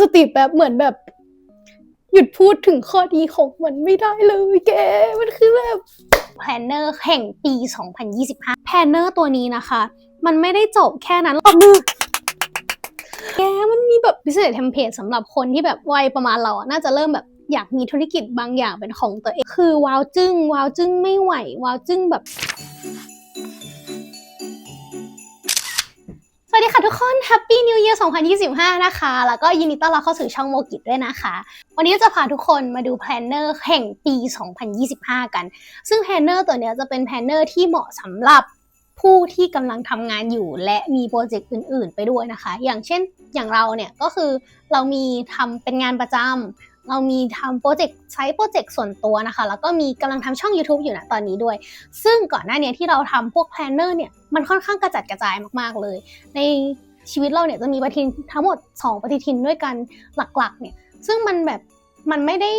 สติแบบเหมือนแบบ หยุดพูดถึงข้อดีของมันไม่ได้เลยแก มันคือแบบแพนเนอร์แห่งปี 2025แพนเนอร์ตัวนี้นะคะ มันไม่ได้จบแค่นั้นตบมือแกมันมีแบบพิเศษเทมเพลตสำหรับคนที่แบบวัยประมาณเราอะน่าจะเริ่มแบบอยากมีธุรกิจบางอย่างเป็นของตัวเอง คือว้าวจึ้งว้าวจึ้งไม่ไหวว้าวจึ้งแบบ วัสดีค่ะทุกคน Happy New Year 2025 นะคะ แล้วก็ยินดีต้อนรับเข้าสู่ช่องโมกิด้วยนะคะ วันนี้จะพาทุกคนมาดูแพลนเนอร์แห่งปี 2025 กัน ซึ่งแพลนเนอร์ตัวนี้จะเป็นแพลนเนอร์ที่เหมาะสำหรับผู้ที่กำลังทำงานอยู่และมีโปรเจกต์อื่น ๆ ไปด้วยนะคะ อย่างเช่นอย่างเราเนี่ยก็คือเรามีทำเป็นงานประจำ เรามีทำโปรเจกต์ใช้โปรเจกต์ส่วนตัวนะคะ แล้วก็มีกำลังทำช่อง YouTube อยู่นะตอนนี้ด้วย ซึ่งก่อนหน้านี้ที่เราทำพวกแพลนเนอร์เนี่ยมันค่อนข้างกระจัดกระจายมากๆเลย ในชีวิตเราเนี่ยจะมีปฏิทินทั้งหมด 2 ปฏิทินด้วยกันหลักๆเนี่ยซึ่งมันแบบมันไม่ได้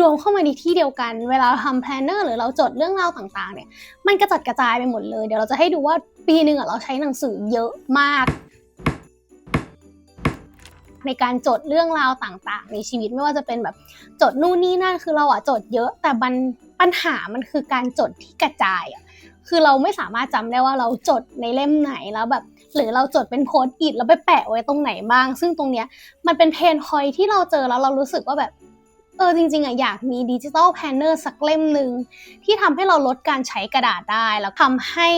รวมเข้ามาในที่เดียวกัน เวลาทำแพลนเนอร์หรือเราจดเรื่องราวต่างๆเนี่ย มันกระจัดกระจายไปหมดเลย เดี๋ยวเราจะให้ดูว่าปีหนึ่งอะเราใช้หนังสือเยอะมาก ในการจดเรื่องราวต่างๆ ในชีวิตไม่ว่าจะเป็นแบบจดนู่นนี่นั่นคือเราอะจดเยอะแต่มันปัญหามันคือการจดที่กระจายอะคือเราไม่สามารถจำได้ว่าเราจดในเล่มไหนแล้วแบบ หรือเราจดเป็นโค้ดอิดแล้วไปแปะไว้ตรงไหนบ้าง ซึ่งตรงเนี้ยมันเป็นเพนพอยที่เราเจอแล้วเรารู้สึกว่าแบบเออจริงๆอะอยากมีดิจิตอลแพนเนอร์สักเล่มหนึ่งที่ทำให้เราลดการใช้กระดาษได้ แล้วทำให้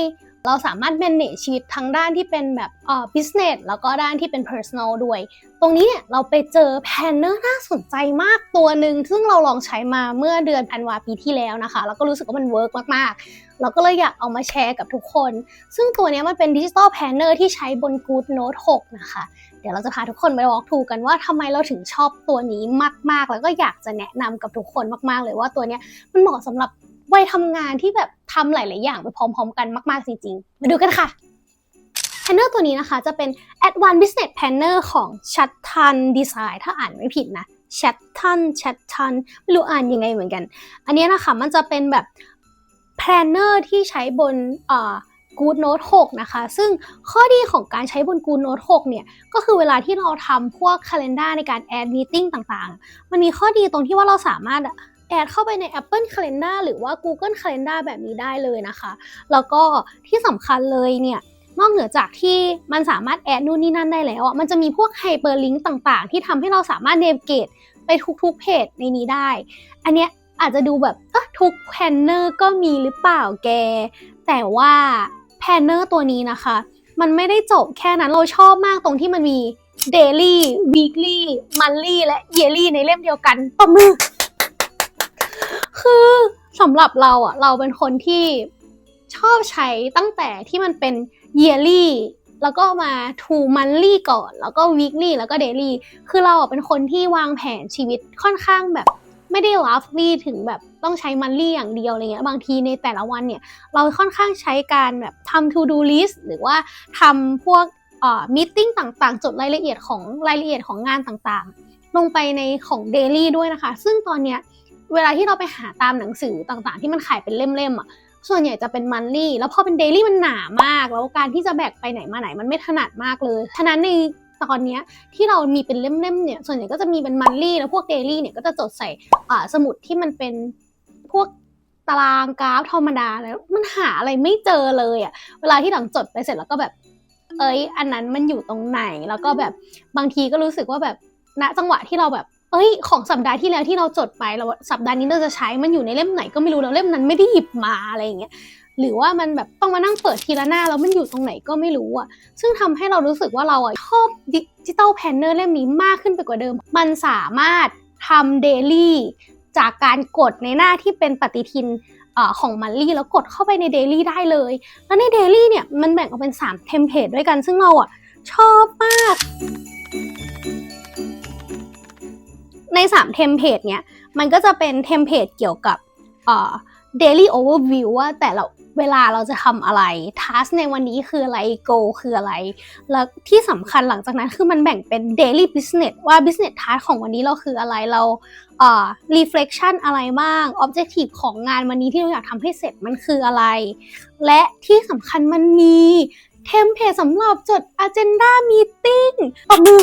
เราสามารถ manage ชีวิตทั้งด้านที่เป็นแบบเอ่อ business แล้วก็ด้านที่เป็น personal ด้วย ตรงนี้เนี่ยเราไปเจอแพนเนอร์น่าสนใจมากตัวหนึ่งซึ่งเราลองใช้มาเมื่อเดือนธันวาปีที่แล้วนะคะ แล้วก็รู้สึกว่ามันเวิร์กมากๆ เราก็เลยอยากเอามาแชร์กับทุกคน ซึ่งตัวนี้มันเป็นดิจิตอลแพนเนอร์ที่ใช้บน Good Note 6 นะคะ เดี๋ยวเราจะพาทุกคนไป walk through กันว่าทำไมเราถึงชอบตัวนี้มากๆ แล้วก็อยากจะแนะนำกับทุกคนมากๆ เลยว่าตัวนี้มันเหมาะสำหรับ วัยทำงานที่แบบทำหลาย ๆ อย่างไปพร้อม ๆ กันมาก ๆ จริง ๆ มาดูกันค่ะแพนเนอร์ตัวนี้นะคะจะเป็น Advanced Business Planner ของ Chattan Design ถ้าอ่านไม่ผิดนะ Chattan Chattan ไม่รู้อ่านยังไงเหมือนกัน อันนี้นะคะมันจะเป็นแบบ Planner ที่ใช้บนเอ่อ Good Note 6 นะคะ ซึ่งข้อดีของการใช้บน Good Note 6 เนี่ย ก็คือเวลาที่เราทำพวก Calendar ในการ add meeting ต่างๆ มันมีข้อดีตรงที่ว่าเราสามารถ แอดเข้าไปใน Apple Calendar หรือว่า Google Calendar แบบนี้ได้เลยนะคะ แล้วก็ที่สำคัญเลยเนี่ยนอกเหนือจากที่มันสามารถแอดนู่นนี่นั่นได้แล้วอะมันจะมีพวกไฮเปอร์ลิงก์ต่างๆ ที่ทำให้เราสามารถเน v เกตไปทุกๆเพจในนี้ได้ อันเนี้ยอาจจะดูแบบทุกแพนเนอร์ก็มีหรือเปล่าแก แต่ว่าแพนเนอร์ตัวนี้นะคะ มันไม่ได้จบแค่นั้นเราชอบมากตรงที่มันมี Daily Weekly Monthly และ Yearly ในเล่มเดียวกันตบมือ คือสำหรับเราอะเราเป็นคนที่ชอบใช้ตั้งแต่ที่มันเป็น yearly แล้วก็มา two monthly ก่อน แล้วก็ weekly แล้วก็ daily คือเราเป็นคนที่วางแผนชีวิตค่อนข้างแบบไม่ได้ lovely ถึงแบบต้องใช้ monthly อย่างเดียวอะไรเงี้ย บางทีในแต่ละวันเนี่ย เราค่อนข้างใช้การแบบทำ to do list หรือว่าทำพวกเอ่อ meeting ต่างๆ จดรายละเอียดของรายละเอียดของงานต่างๆ ลงไปในของ daily ด้วยนะคะ ซึ่งตอนเนี้ย เวลาที่เราไปหาตามหนังสือต่างๆ ที่มันขายเป็นเล่มๆอะส่วนใหญ่จะเป็นมันลี่แล้วพอเป็นเดลี่มันหนามาก แล้วการที่จะแบกไปไหนมาไหนมันไม่ถนัดมากเลยฉะนั้นในตอนนี้ที่เรามีเป็นเล่มๆเนี่ยส่วนใหญ่ก็จะมีเป็นมันลี่แล้วพวกเดลี่เนี่ยก็จะจดใส่อ่าสมุดที่มันเป็นพวกตารางกราฟธรรมดาแล้วมันหาอะไรไม่เจอเลยอะเวลาที่หลังจดไปเสร็จแล้วก็แบบ เอ้ย อันนั้นมันอยู่ตรงไหนแล้วก็แบบบางทีก็รู้สึกว่าแบบณจังหวะที่เราแบบ เอ้ย ของสัปดาห์ที่แล้วที่เราจดไปเราสัปดาห์นี้เราจะใช้มันอยู่ในเล่มไหนก็ไม่รู้แล้วเล่มนั้นไม่ได้หยิบมาอะไรอย่างเงี้ยหรือว่ามันแบบต้องมานั่งเปิดทีละหน้าแล้วมันอยู่ตรงไหนก็ไม่รู้อะ ซึ่งทำให้เรารู้สึกว่าเราอะชอบดิจิตอลแพนเนอร์เล่มนี้มากขึ้นไปกว่าเดิม มันสามารถทำเดลี่จากการกดในหน้าที่เป็นปฏิทินเอ่อของมันลี่แล้วกดเข้าไปในเดลี่ได้เลย แล้วในเดลี่เนี่ยมันแบ่งออกเป็น 3 เทมเพลตด้วยกันซึ่งเราอะชอบมาก ใน3เทมเพลตเนี่ยมันก็จะเป็นเทมเพลตเกี่ยวกับเอ่อ daily overview ว่าแต่ละเวลาเราจะทำอะไร task ในวันนี้คืออะไร go คืออะไร แล้วที่สำคัญหลังจากนั้นคือมันแบ่งเป็น daily business ว่า business task ของวันนี้เราคืออะไรเราเอ่อ reflection อะไรบ้าง objective ของงานวันนี้ที่เราอยากทำให้เสร็จมันคืออะไร และที่สำคัญมันมีเทมเพลตสำหรับจด agenda meeting ตบมือ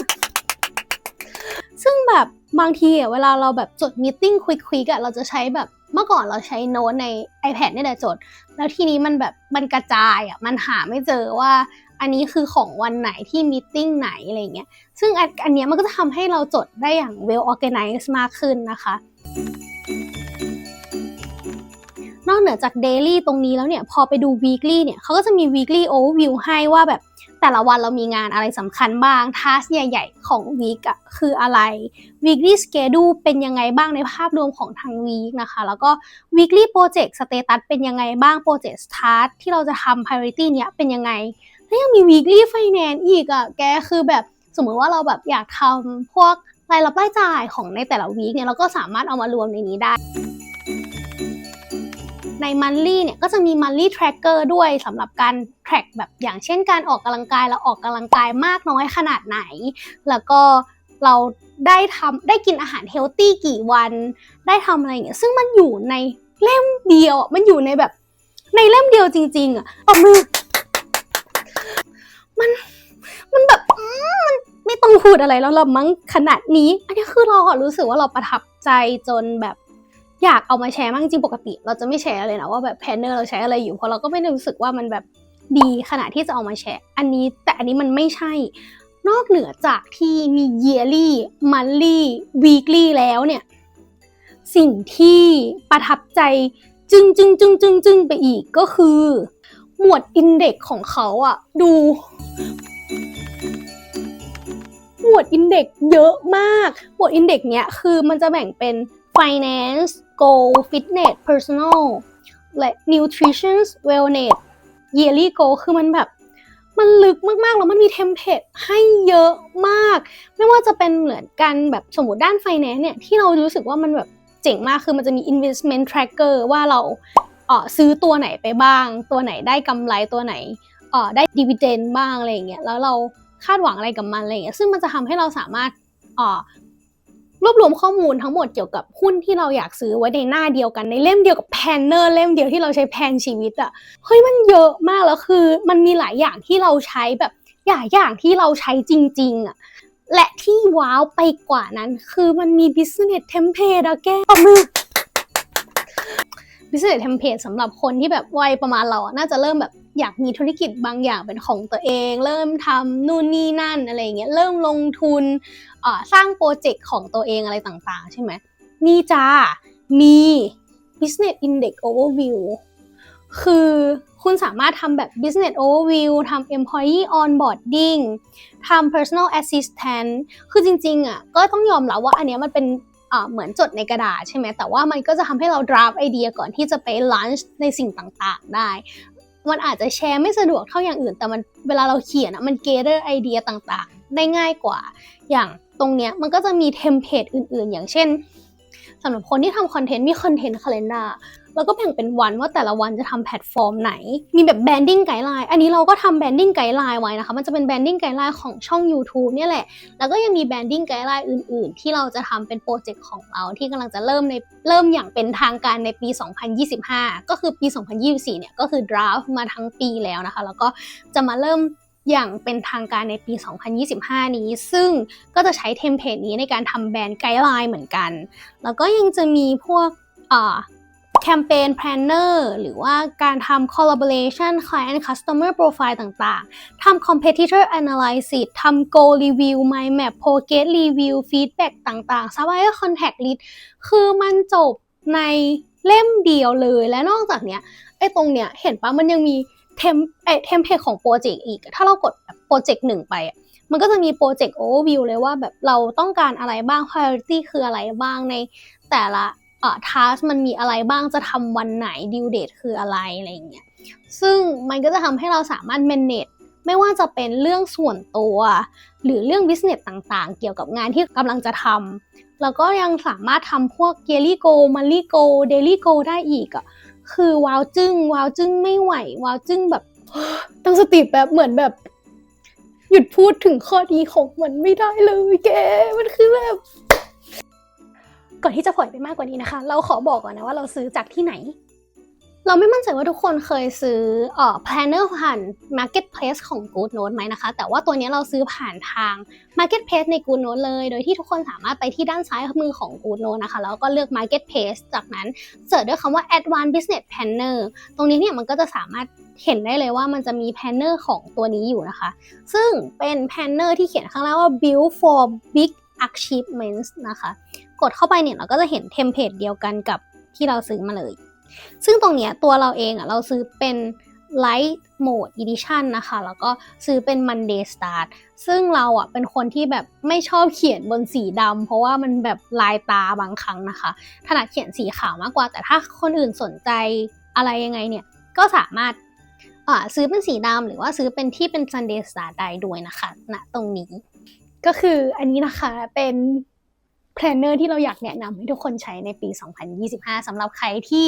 ซึ่งแบบบางทีอะเวลาเราแบบจดมีติ้งควิกๆอะเราจะใช้แบบเมื่อก่อนเราใช้โน้ตใน iPad นี่แหละจด แล้วทีนี้มันแบบมันกระจายอะมันหาไม่เจอว่าอันนี้คือของวันไหนที่มีติ้งไหนอะไรเงี้ย ซึ่งอันอันนี้มันก็จะทำให้เราจดได้อย่าง well organized มากขึ้นนะคะ นอกเหนือจาก daily ตรงนี้แล้วเนี่ย พอไปดู weekly เนี่ยเขาก็จะมี weekly overview ให้ว่าแบบ แต่ละวันเรามีงานอะไรสำคัญบ้าง task ใหญ่ ๆ ของ week อะคืออะไร weekly schedule เป็นยังไงบ้างในภาพรวมของทาง week นะคะ แล้วก็ weekly project status เป็นยังไงบ้าง project task ที่เราจะทำ priority เนี้ยเป็นยังไง แล้วยังมี weekly finance อีกอะแกคือแบบสมมติว่าเราแบบอยากทำพวกรายรับรายจ่ายของในแต่ละ week เนี่ยเราก็สามารถเอามารวมในนี้ได้ ใน monthly เนี่ยก็จะมี monthly tracker ด้วยสำหรับการ track แบบอย่างเช่นการออกกำลังกายเราออกกำลังกายมากน้อยขนาดไหน แล้วก็เราได้ทำได้กินอาหารเฮลตี้กี่วัน ได้ทำอะไรอย่างเงี้ยซึ่งมันอยู่ในเล่มเดียวมันอยู่ในแบบในเล่มเดียวจริง ๆอะตบมือมันมันแบบมันไม่ต้องพูดอะไรแล้วละมั้งขนาดนี้ อันนี้คือเราอรู้สึกว่าเราประทับใจจนแบบ อยากเอามาแชร์มากจริงปกติ เราจะไม่แชร์เลยนะว่าแบบแพนเนอร์เราใช้อะไรอยู่เพราะเราก็ไม่ได้รู้สึกว่ามันแบบดีขนาดที่จะเอามาแชร์ อันนี้แต่อันนี้มันไม่ใช่ นอกเหนือจากที่มี yearly monthly weekly แล้วเนี่ย สิ่งที่ประทับใจจึงจึงจึงจึงจึงไปอีกก็คือ หมวดอินเด็กของเขาอะดู หมวดอินเด็กเยอะมาก หมวดอินเด็กเนี้ยคือมันจะแบ่งเป็น finance goal fitness personal และ nutrition wellness yearly goal คือมันแบบ มันลึกมาก ๆ แล้วมันมีเทมเพลตให้เยอะมาก ไม่ว่าจะเป็นเหมือนกันแบบสมมติด้าน finance เนี่ย ที่เรารู้สึกว่ามันแบบเจ๋งมากคือมันจะมี investment tracker ว่าเราเออซื้อตัวไหนไปบ้าง ตัวไหนได้กำไรตัวไหนเออได้ dividend บ้างอะไรอย่างเงี้ยแล้วเราคาดหวังอะไรกับมันอะไรอย่างเงี้ยซึ่งมันจะทำให้เราสามารถเออ รวบรวมข้อมูลทั้งหมดเกี่ยวกับหุ้นที่เราอยากซื้อไว้ในหน้าเดียวกันในเล่มเดียวกับแพนเนอร์เล่มเดียวที่เราใช้แพนชีวิตอะเฮ้ยมันเยอะมากแล้วคือ มันมีหลายอย่างที่เราใช้แบบหลายอย่างที่เราใช้จริง ๆอะและที่ว้าวไปกว่านั้น คือมันมี business template อะแกตบมือ business template สำหรับคนที่แบบวัยประมาณเราอะน่าจะเริ่มแบบ อยากมีธุรกิจบางอย่างเป็นของตัวเอง เริ่มทำนู่นนี่นั่นอะไรเงี้ยเริ่มลงทุนสร้างโปรเจกต์ของตัวเองอะไรต่างๆ ใช่ไหมนี่จ้ามี business index overview คือคุณสามารถทำแบบ business overview ทำ employee onboarding ทำ personal assistant คือจริงๆอะก็ต้องยอมรับว่าอันเนี้ยมันเป็นเหมือนจดในกระดาษใช่ไหมแต่ว่ามันก็จะทำให้เรา draft ไอเดียก่อนที่จะไป launch ในสิ่งต่างๆ ได้ มันอาจจะแชร์ไม่สะดวกเท่าอย่างอื่น แต่มันเวลาเราเขียนอะมันเกเดอร์ไอเดียต่างๆ ได้ง่ายกว่า อย่างตรงเนี้ยมันก็จะมีเทมเพลตอื่นๆ อย่างเช่นสำหรับคนที่ทำคอนเทนต์มีคอนเทนต์คาล endar แล้วก็แบ่งเป็นวันว่าแต่ละวันจะทำแพลตฟอร์มไหน มีแบบ branding guideline อันนี้เราก็ทำ branding guideline ไว้นะคะ มันจะเป็น branding guideline ของช่อง YouTube เนี่ยแหละ แล้วก็ยังมี branding guideline อื่น ๆ ที่เราจะทำเป็นโปรเจกต์ของเราที่กำลังจะเริ่มในเริ่มอย่างเป็นทางการในปี 2025 ก็คือปี 2024 เนี่ยก็คือ draft มาทั้งปีแล้วนะคะ แล้วก็จะมาเริ่มอย่างเป็นทางการในปี 2025 นี้ ซึ่งก็จะใช้เทมเพลตนี้ในการทำแบรนด์ไกด์ไลน์เหมือนกัน แล้วก็ยังจะมีพวกอ่า แคมเปญ planner หรือว่าการทำ collaboration client customer profile ต่างๆ ทำ competitor analysis ทำ goal review mind map progress review feedback ต่างๆ supplier contact list คือมันจบในเล่มเดียวเลยและนอกจากเนี้ยไอ้ตรงเนี้ยเห็นปะมันยังมีเทมไอเทมเพลตของโปรเจกต์อีก ถ้าเรากดโปรเจกต์หนึ่งไปมันก็จะมีโปรเจกต์ overview เลยว่าแบบเราต้องการอะไรบ้าง priority คืออะไรบ้างในแต่ละ เอ่อทัสมันมีอะไรบ้างจะทำวันไหนดิวเดทคืออะไรอะไรอย่างเงี้ยซึ่งมันก็จะทำให้เราสามารถ manage ไม่ว่าจะเป็นเรื่องส่วนตัว หรือเรื่อง business ต่างๆ เกี่ยวกับงานที่กำลังจะทำแล้วก็ยังสามารถทำพวก yearly goal monthly goal daily goal ได้อีกอะคือว้าวจึ้งว้าวจึ้งไม่ไหวว้าวจึ้งแบบตั้งสติแบบเหมือนแบบ หยุดพูดถึงข้อดีของมันไม่ได้เลยแกมันคือแบบ ก่อนที่จะปล่อยไปมากกว่านี้นะคะ เราขอบอกก่อนนะว่าเราซื้อจากที่ไหน เราไม่มั่นใจว่าทุกคนเคยซื้อเอ่อ planner ผ่าน marketplace ของ Good Note ไหมนะคะ แต่ว่าตัวนี้เราซื้อผ่านทาง marketplace ใน Good Note เลย โดยที่ทุกคนสามารถไปที่ด้านซ้ายมือของ Good Note นะคะ แล้วก็เลือก marketplace จากนั้นเสิร์ชด้วยคำว่า advanced business planner ตรงนี้เนี่ยมันก็จะสามารถเห็นได้เลยว่ามันจะมี planner ของตัวนี้อยู่นะคะ ซึ่งเป็น planner ที่เขียนข้างล่างว่า build for big achievements นะคะ กดเข้าไปเนี่ยเราก็จะเห็นเทมเพลตเดียวกันกับที่เราซื้อมาเลย ซึ่งตรงเนี้ยตัวเราเองอะเราซื้อเป็น Light Mode Edition นะคะ แล้วก็ซื้อเป็น Monday Start ซึ่งเราอะเป็นคนที่แบบไม่ชอบเขียนบนสีดำเพราะว่ามันแบบลายตาบางครั้งนะคะถนัดเขียนสีขาวมากกว่า แต่ถ้าคนอื่นสนใจอะไรยังไงเนี่ย ก็สามารถอ่าซื้อเป็นสีดำหรือว่าซื้อเป็นที่เป็น Sunday Star ได้ด้วยนะคะณตรงนี้ ก็คืออันนี้นะคะเป็น แพลนเนอร์ที่เราอยากแนะนำให้ทุกคนใช้ในปี 2025 สำหรับใครที่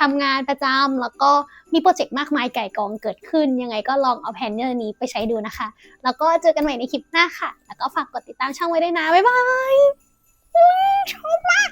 ทำงานประจำแล้วก็มีโปรเจกต์มากมายไก่กองเกิดขึ้น ยังไงก็ลองเอาแพลนเนอร์นี้ไปใช้ดูนะคะ แล้วก็เจอกันใหม่ในคลิปหน้าค่ะ แล้วก็ฝากกดติดตามช่องไว้ด้วยนะ บ๊ายบายชอบมาก